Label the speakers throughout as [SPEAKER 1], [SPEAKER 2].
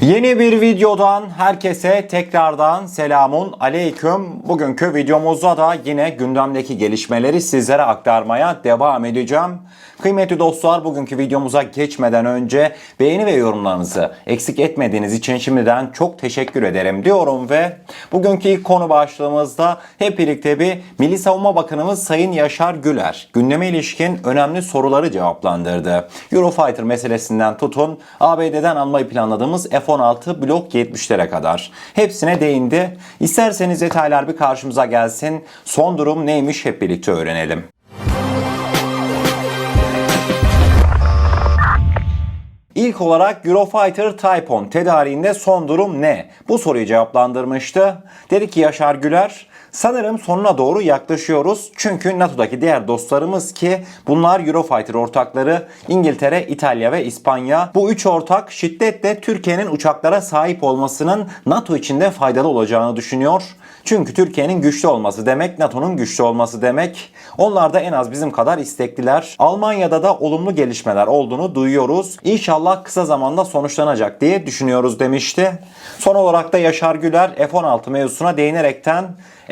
[SPEAKER 1] Yeni bir videodan herkese tekrardan selamun aleyküm. Bugünkü videomuzda da yine gündemdeki gelişmeleri sizlere aktarmaya devam edeceğim. Kıymetli dostlar bugünkü videomuza geçmeden önce beğeni ve yorumlarınızı eksik etmediğiniz için şimdiden çok teşekkür ederim diyorum ve bugünkü ilk konu başlığımızda hep birlikte bir Milli Savunma Bakanımız Sayın Yaşar Güler gündeme ilişkin önemli soruları cevaplandırdı. Eurofighter meselesinden tutun ABD'den almayı planladığımız F-16 Blok 70'lere kadar hepsine değindi. İsterseniz detaylar bir karşımıza gelsin. Son durum neymiş hep birlikte öğrenelim. İlk olarak Eurofighter 10 tedariğinde son durum ne? Bu soruyu cevaplandırmıştı. Dedi ki Yaşar Güler, sanırım sonuna doğru yaklaşıyoruz. Çünkü NATO'daki diğer dostlarımız ki bunlar Eurofighter ortakları İngiltere, İtalya ve İspanya. Bu üç ortak şiddetle Türkiye'nin uçaklara sahip olmasının NATO içinde faydalı olacağını düşünüyor. Çünkü Türkiye'nin güçlü olması demek NATO'nun güçlü olması demek. Onlar da en az bizim kadar istekliler. Almanya'da da olumlu gelişmeler olduğunu duyuyoruz. İnşallah kısa zamanda sonuçlanacak diye düşünüyoruz demişti. Son olarak da Yaşar Güler F-16 mevzusuna değinerekten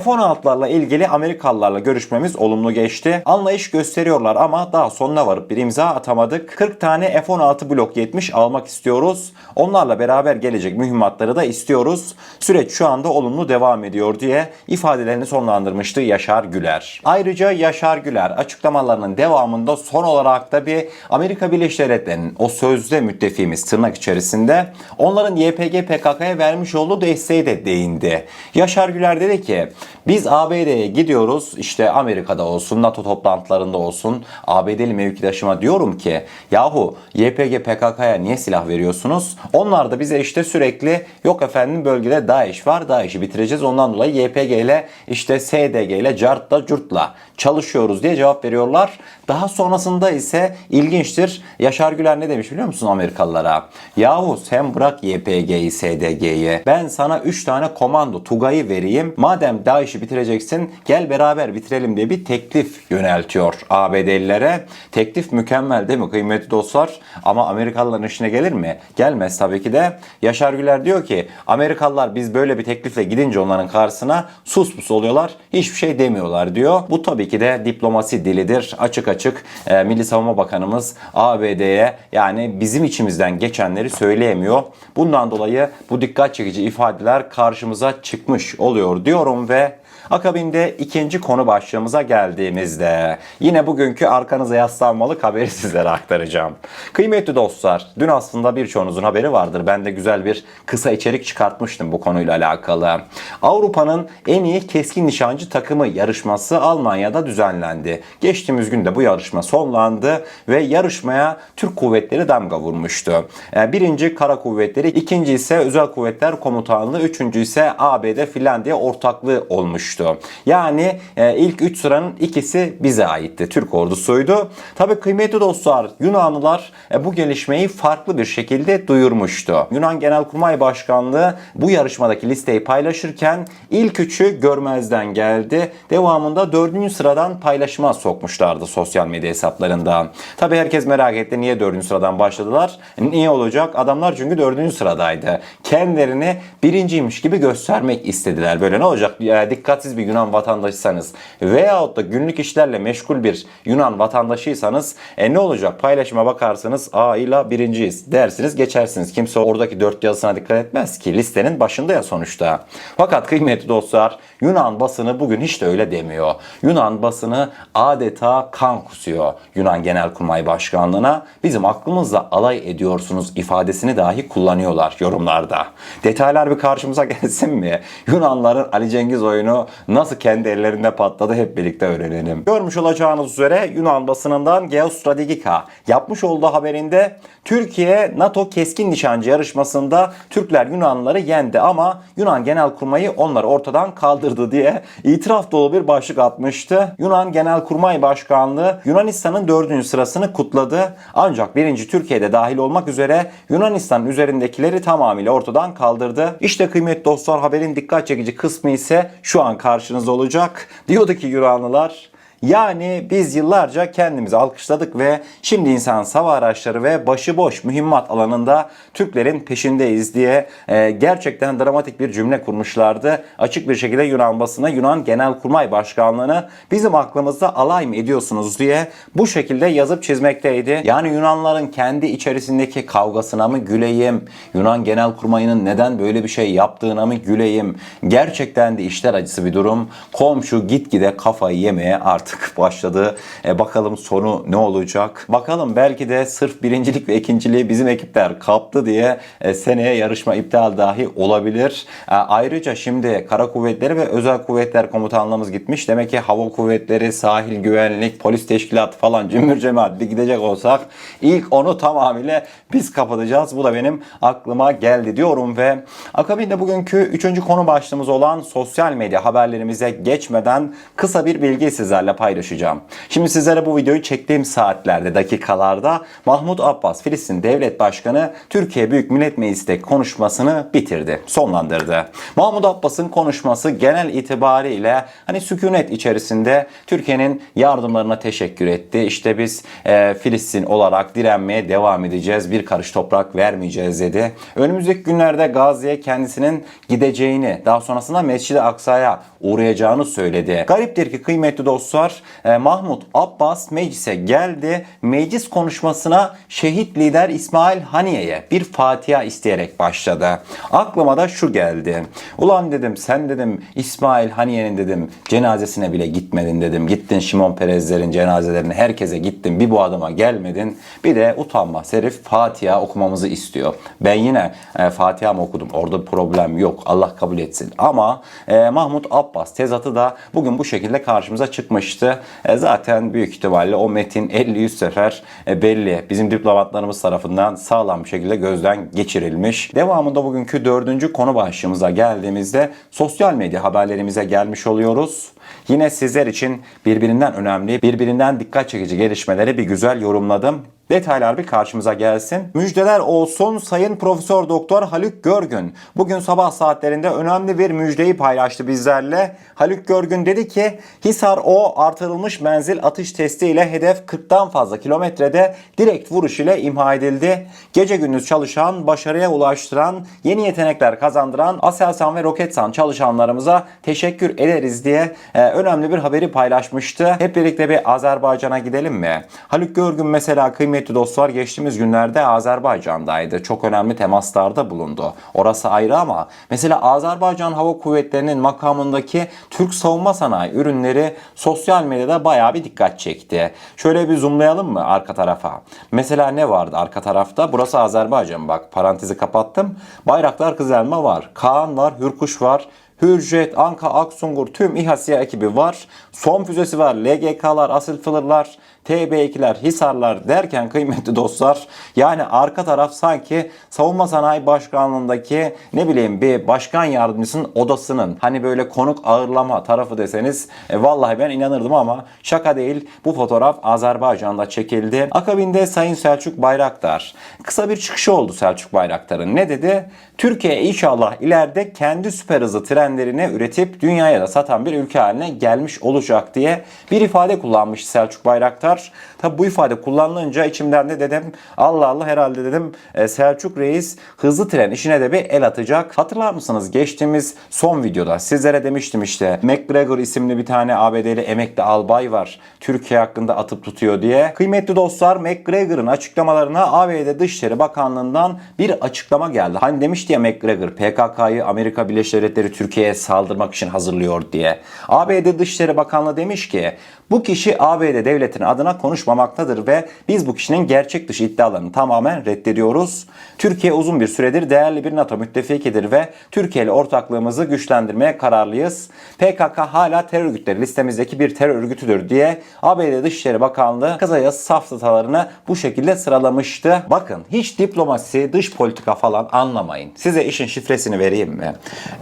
[SPEAKER 1] F-16'larla ilgili Amerikalılarla görüşmemiz olumlu geçti. Anlayış gösteriyorlar ama daha sonuna varıp bir imza atamadık. 40 tane F-16 Blok 70 almak istiyoruz. Onlarla beraber gelecek mühimmatları da istiyoruz. Süreç şu anda olumlu devam ediyor diye ifadelerini sonlandırmıştı Yaşar Güler. Ayrıca Yaşar Güler açıklamalarının devamında son olarak da bir Amerika Birleşik Devletleri'nin o sözde müttefiğimiz tırnak içerisinde onların YPG PKK'ya vermiş olduğu desteği de değindi. Yaşar Güler dedi ki biz ABD'ye gidiyoruz işte Amerika'da olsun NATO toplantılarında olsun ABD'li mevkidaşıma diyorum ki yahu YPG PKK'ya niye silah veriyorsunuz? Onlar da bize işte sürekli yok efendim bölgede DAEŞ var DAEŞ'i bitireceğiz ondan dolayı YPG ile işte SDG ile CART'la CURT'la çalışıyoruz diye cevap veriyorlar. Daha sonrasında ise ilginçtir. Yaşar Güler ne demiş biliyor musun Amerikalılara? Yahu sen bırak YPG'yi SDG'yi. Ben sana 3 tane komando Tugay'ı vereyim. Madem DAEŞ'i bitireceksin gel beraber bitirelim diye bir teklif yöneltiyor ABD'lilere. Teklif mükemmel değil mi kıymetli dostlar? Ama Amerikalıların işine gelir mi? Gelmez tabii ki de. Yaşar Güler diyor ki Amerikalılar biz böyle bir teklifle gidince onların karşısına sus pus oluyorlar. Hiçbir şey demiyorlar diyor. Bu tabii ki de diplomasi dilidir. Açık açık e, Milli Savunma Bakanımız ABD'ye yani bizim içimizden geçenleri söyleyemiyor. Bundan dolayı bu dikkat çekici ifadeler karşımıza çıkmış oluyor diyorum ve Akabinde ikinci konu başlığımıza geldiğimizde yine bugünkü arkanıza yaslanmalık haberi sizlere aktaracağım. Kıymetli dostlar, dün aslında birçoğunuzun haberi vardır. Ben de güzel bir kısa içerik çıkartmıştım bu konuyla alakalı. Avrupa'nın en iyi keskin nişancı takımı yarışması Almanya'da düzenlendi. Geçtiğimiz günde bu yarışma sonlandı ve yarışmaya Türk kuvvetleri damga vurmuştu. Ee, Birinci Kara Kuvvetleri, ikinci ise Özel Kuvvetler Komutanlığı, üçüncü ise ABD Finlandiya ortaklığı olmuştu. Yani e, ilk 3 sıranın ikisi bize aitti. Türk ordusuydu. Tabi kıymetli dostlar Yunanlılar e, bu gelişmeyi farklı bir şekilde duyurmuştu. Yunan Genelkurmay Başkanlığı bu yarışmadaki listeyi paylaşırken ilk üçü görmezden geldi. Devamında dördüncü sıradan paylaşıma sokmuşlardı sosyal medya hesaplarında. Tabi herkes merak etti niye dördüncü sıradan başladılar? Niye olacak? Adamlar çünkü dördüncü sıradaydı. Kendilerini birinciymiş gibi göstermek istediler. Böyle ne olacak? E, dikkatsiz bir Yunan vatandaşıysanız veyahut da günlük işlerle meşgul bir Yunan vatandaşıysanız e ne olacak? Paylaşıma bakarsanız A ile birinciyiz dersiniz geçersiniz. Kimse oradaki dört yazısına dikkat etmez ki listenin başında ya sonuçta. Fakat kıymetli dostlar Yunan basını bugün hiç de öyle demiyor. Yunan basını adeta kan kusuyor Yunan Genelkurmay Başkanlığı'na. Bizim aklımızla alay ediyorsunuz ifadesini dahi kullanıyorlar yorumlarda. Detaylar bir karşımıza gelsin mi? Yunanların Ali Cengiz oyunu nasıl kendi ellerinde patladı hep birlikte öğrenelim. Görmüş olacağınız üzere Yunan basınından Geostrategika yapmış olduğu haberinde Türkiye NATO keskin nişancı yarışmasında Türkler Yunanlıları yendi ama Yunan Genelkurmayı onları ortadan kaldırdı diye itiraf dolu bir başlık atmıştı. Yunan Genelkurmay Başkanlığı Yunanistan'ın dördüncü sırasını kutladı. Ancak birinci Türkiye'de dahil olmak üzere Yunanistan'ın üzerindekileri tamamıyla ortadan kaldırdı. İşte kıymetli dostlar haberin dikkat çekici kısmı ise şu an karşınızda olacak. Diyordu ki Yunanlılar Yani biz yıllarca kendimizi alkışladık ve şimdi insan hava araçları ve başıboş mühimmat alanında Türklerin peşindeyiz diye e, gerçekten dramatik bir cümle kurmuşlardı. Açık bir şekilde Yunan basına Yunan Genelkurmay Başkanlığı'nı bizim aklımızda alay mı ediyorsunuz diye bu şekilde yazıp çizmekteydi. Yani Yunanların kendi içerisindeki kavgasına mı güleyim? Yunan Genelkurmayı'nın neden böyle bir şey yaptığına mı güleyim? Gerçekten de işler acısı bir durum. Komşu gitgide kafayı yemeye artık başladı. E, bakalım sonu ne olacak? Bakalım belki de sırf birincilik ve ikinciliği bizim ekipler kaptı diye e, seneye yarışma iptal dahi olabilir. E, ayrıca şimdi Kara Kuvvetleri ve Özel Kuvvetler Komutanlığımız gitmiş. Demek ki Hava Kuvvetleri, Sahil Güvenlik, Polis Teşkilatı falan cümbür cemaat bir gidecek olsak ilk onu tamamıyla biz kapatacağız. Bu da benim aklıma geldi diyorum ve akabinde bugünkü üçüncü konu başlığımız olan sosyal medya haberlerimize geçmeden kısa bir bilgi sizlerle paylaşacağım. Şimdi sizlere bu videoyu çektiğim saatlerde, dakikalarda Mahmut Abbas, Filistin Devlet Başkanı Türkiye Büyük Millet Meclisi'nde konuşmasını bitirdi, sonlandırdı. Mahmut Abbas'ın konuşması genel itibariyle hani sükunet içerisinde Türkiye'nin yardımlarına teşekkür etti. İşte biz e, Filistin olarak direnmeye devam edeceğiz. Bir karış toprak vermeyeceğiz dedi. Önümüzdeki günlerde Gazze'ye kendisinin gideceğini, daha sonrasında Mescid-i Aksa'ya uğrayacağını söyledi. Gariptir ki kıymetli dostlar e, Mahmut Abbas meclise geldi. Meclis konuşmasına şehit lider İsmail Haniye'ye bir Fatiha isteyerek başladı. Aklıma da şu geldi. Ulan dedim sen dedim İsmail Haniye'nin dedim cenazesine bile gitmedin dedim. Gittin Şimon Perezlerin cenazelerine herkese gittin. Bir bu adama gelmedin. Bir de utanma herif Fatiha okumamızı istiyor. Ben yine e, Fatiha mı okudum? Orada problem yok. Allah kabul etsin. Ama e, Mahmut Abbas tezatı da bugün bu şekilde karşımıza çıkmıştı. E, zaten büyük ihtimalle o metin 50-100 sefer e, belli. Bizim diplomatlarımız tarafından sağlam bir şekilde gözden geçirilmiş. Devamında bugünkü dördüncü konu başlığımıza geldiğimizde sosyal medya haberlerimize gelmiş oluyoruz. Yine sizler için birbirinden önemli, birbirinden dikkat çekici gelişmeleri bir güzel yorumladım. Detaylar bir karşımıza gelsin. Müjdeler olsun Sayın Profesör Doktor Haluk Görgün. Bugün sabah saatlerinde önemli bir müjdeyi paylaştı bizlerle. Haluk Görgün dedi ki Hisar O artırılmış menzil atış testi ile hedef 40'tan fazla kilometrede direkt vuruş ile imha edildi. Gece gündüz çalışan, başarıya ulaştıran, yeni yetenekler kazandıran Aselsan ve Roketsan çalışanlarımıza teşekkür ederiz diye e, önemli bir haberi paylaşmıştı. Hep birlikte bir Azerbaycan'a gidelim mi? Haluk Görgün mesela kıymetli dostlar geçtiğimiz günlerde Azerbaycan'daydı. Çok önemli temaslarda bulundu. Orası ayrı ama mesela Azerbaycan Hava Kuvvetleri'nin makamındaki Türk savunma sanayi ürünleri sosyal medyada bayağı bir dikkat çekti. Şöyle bir zoomlayalım mı arka tarafa? Mesela ne vardı arka tarafta? Burası Azerbaycan bak parantezi kapattım. Bayraklar Kızılelma var. Kaan var, Hürkuş var. Hürjet, Anka, Aksungur tüm İHASİA ekibi var. Son füzesi var. LGK'lar, Asil Fılırlar, TB2'ler, Hisarlar derken kıymetli dostlar yani arka taraf sanki Savunma Sanayi Başkanlığındaki ne bileyim bir başkan yardımcısının odasının hani böyle konuk ağırlama tarafı deseniz e, vallahi ben inanırdım ama şaka değil bu fotoğraf Azerbaycan'da çekildi. Akabinde Sayın Selçuk Bayraktar kısa bir çıkışı oldu Selçuk Bayraktar'ın. Ne dedi? Türkiye inşallah ileride kendi süper hızlı trenlerini üretip dünyaya da satan bir ülke haline gelmiş olacak diye bir ifade kullanmış Selçuk Bayraktar. Tabi bu ifade kullanılınca içimden de dedim Allah Allah herhalde dedim e, Selçuk Reis hızlı tren işine de bir el atacak. Hatırlar mısınız geçtiğimiz son videoda sizlere demiştim işte McGregor isimli bir tane ABD'li emekli albay var. Türkiye hakkında atıp tutuyor diye. Kıymetli dostlar McGregor'ın açıklamalarına ABD Dışişleri Bakanlığı'ndan bir açıklama geldi. Hani demişti ya McGregor PKK'yı Amerika Birleşik Devletleri Türkiye'ye saldırmak için hazırlıyor diye. ABD Dışişleri Bakanlığı demiş ki bu kişi ABD devletinin adına konuşmamaktadır ve biz bu kişinin gerçek dışı iddialarını tamamen reddediyoruz. Türkiye uzun bir süredir değerli bir NATO müttefikidir ve Türkiye ile ortaklığımızı güçlendirmeye kararlıyız. PKK hala terör örgütleri listemizdeki bir terör örgütüdür diye ABD Dışişleri Bakanlığı kısacası safsatalarını bu şekilde sıralamıştı. Bakın hiç diplomasi, dış politika falan anlamayın. Size işin şifresini vereyim mi?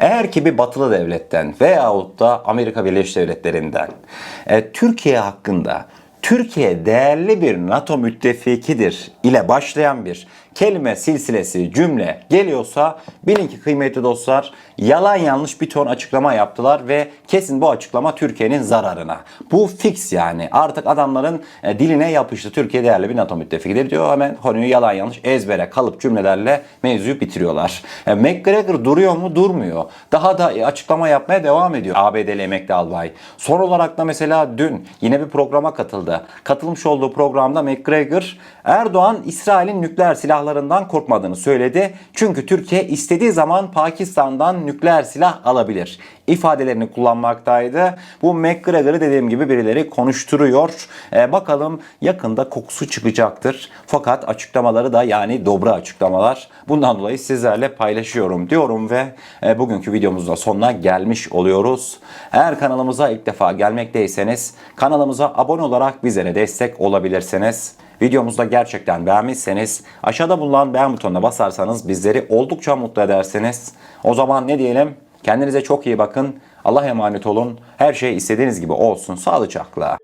[SPEAKER 1] Eğer ki bir batılı devletten veyahut da Amerika Birleşik Devletleri'nden e, Türkiye hakkında Türkiye değerli bir NATO müttefikidir ile başlayan bir kelime silsilesi, cümle geliyorsa bilin ki kıymetli dostlar yalan yanlış bir ton açıklama yaptılar ve kesin bu açıklama Türkiye'nin zararına. Bu fix yani. Artık adamların e, diline yapıştı. Türkiye değerli bir NATO müttefikidir diyor. Hemen konuyu yalan yanlış ezbere kalıp cümlelerle mevzuyu bitiriyorlar. E, McGregor duruyor mu? Durmuyor. Daha da e, açıklama yapmaya devam ediyor. ABD'li emekli albay. Son olarak da mesela dün yine bir programa katıldı. Katılmış olduğu programda McGregor Erdoğan İsrail'in nükleer silahlarından korkmadığını söyledi. Çünkü Türkiye istediği zaman Pakistan'dan nükleer silah alabilir ifadelerini kullanmaktaydı. Bu McGregor'ı dediğim gibi birileri konuşturuyor. Ee, bakalım yakında kokusu çıkacaktır. Fakat açıklamaları da yani dobra açıklamalar. Bundan dolayı sizlerle paylaşıyorum diyorum ve e, bugünkü videomuzda sonuna gelmiş oluyoruz. Eğer kanalımıza ilk defa gelmekteyseniz kanalımıza abone olarak bizlere destek olabilirsiniz. Videomuzda gerçekten beğenmişseniz aşağıda bulunan beğen butonuna basarsanız bizleri oldukça mutlu edersiniz. O zaman ne diyelim? Kendinize çok iyi bakın. Allah'a emanet olun. Her şey istediğiniz gibi olsun. Sağlıcakla.